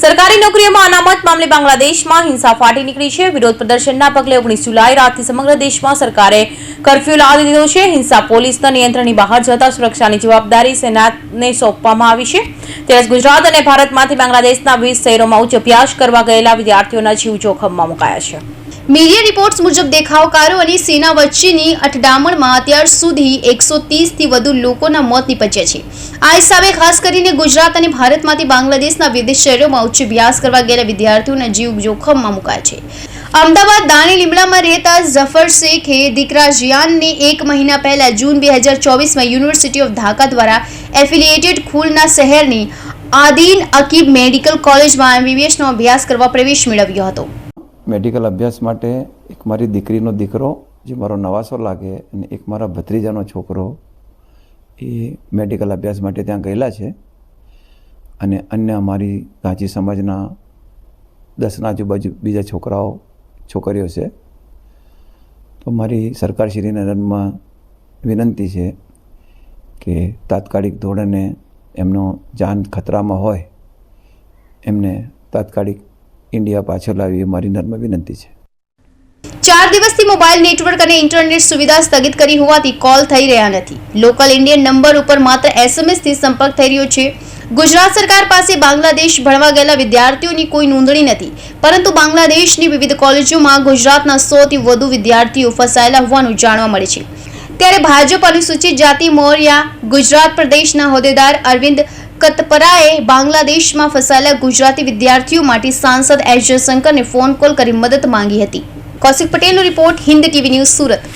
સરકારી નોકરીઓમાં અનામત મામલે બાંગ્લાદેશમાં હિંસા ફાટી નીકળી છે. વિરોધ પ્રદર્શનના પગલે ઓગણીસ જુલાઈ રાતથી સમગ્ર દેશમાં સરકારે કર્ફ્યુ લાવી દીધો છે. હિંસા પોલીસના નિયંત્રણની બહાર જતા સુરક્ષાની જવાબદારી સેનાને સોંપવામાં આવી છે. ત્યારે ગુજરાત અને ભારતમાંથી બાંગ્લાદેશના વીસ શહેરોમાં ઉચ્ચ અભ્યાસ કરવા ગયેલા વિદ્યાર્થીઓના જીવ જોખમમાં મુકાયા છે. મીડિયા રિપોર્ટ્સ મુજબ દેખાવકારો અને સેના વચ્ચેની અઠડામણમાં અત્યાર સુધી એકસો થી વધુ લોકોના મોત નીપજ્યા છે. આ હિસાબે ખાસ કરીને ગુજરાત અને ભારતમાંથી બાંગ્લાદેશના વિદેશ શહેરોમાં ઉચ્ચ અભ્યાસ કરવા ગયેલા વિદ્યાર્થીઓના જીવ જોખમમાં મુકાયા છે. અમદાવાદ દાણી લીમડામાં રહેતા ઝફર શેખે દીકરા જિયાનને એક મહિના પહેલા જૂન બે હજાર ચોવીસમાં યુનિવર્સિટી ઓફ ઢાકા દ્વારા એફિલિએટેડ ખુલના શહેરની આદિન અકીબ મેડિકલ કોલેજમાં એમબીબીએસનો અભ્યાસ કરવા પ્રવેશ મેળવ્યો હતો. મેડિકલ અભ્યાસ માટે એક મારી દીકરીનો દીકરો, જે મારો નવાસો લાગે અને એક મારા ભત્રીજાનો છોકરો, એ મેડિકલ અભ્યાસ માટે ત્યાં ગયેલા છે. અને અન્ય અમારી ગાંચી સમાજના દસના આજુબાજુ બીજા છોકરાઓ, છોકરીઓ છે. તો મારી સરકારશ્રીને નમ્ર વિનંતી છે કે તાત્કાલિક ધોરણે એમનો જાન ખતરામાં હોય, એમને તાત્કાલિક ઇન્ડિયા પાછળ લાવી એ મારી નર્મ વિનંતી છે. ચાર દિવસથી મોબાઈલ નેટવર્ક અને ઇન્ટરનેટ સુવિધા સ્થગિત કરી હોવાથી કોલ થઈ રહ્યા નથી. લોકલ ઇન્ડિયન નંબર ઉપર માત્ર એસએમએસથી સંપર્ક થઈ રહ્યો છે. ગુજરાત સરકાર પાસે બાંગ્લાદેશ ભણવા ગયેલા વિદ્યાર્થીઓની કોઈ નોંધણી નથી. પરંતુ બાંગ્લાદેશની વિવિધ કોલેજોમાં ગુજરાતના સોથી વધુ વિદ્યાર્થીઓ ફસાયેલા હોવાનું જાણવા મળે છે. ત્યારે ભાજપ અનુસૂચિત જાતિ મોર્યા, ગુજરાત પ્રદેશના હોદ્દેદાર અરવિંદ કતપરાએ બાંગ્લાદેશમાં ફસાયેલા ગુજરાતી વિદ્યાર્થીઓ માટે સાંસદ એસ. જયશંકરને ફોન કોલ કરી મદદ માંગી હતી. કૌશિક પટેલનો report Hind TV news Surat.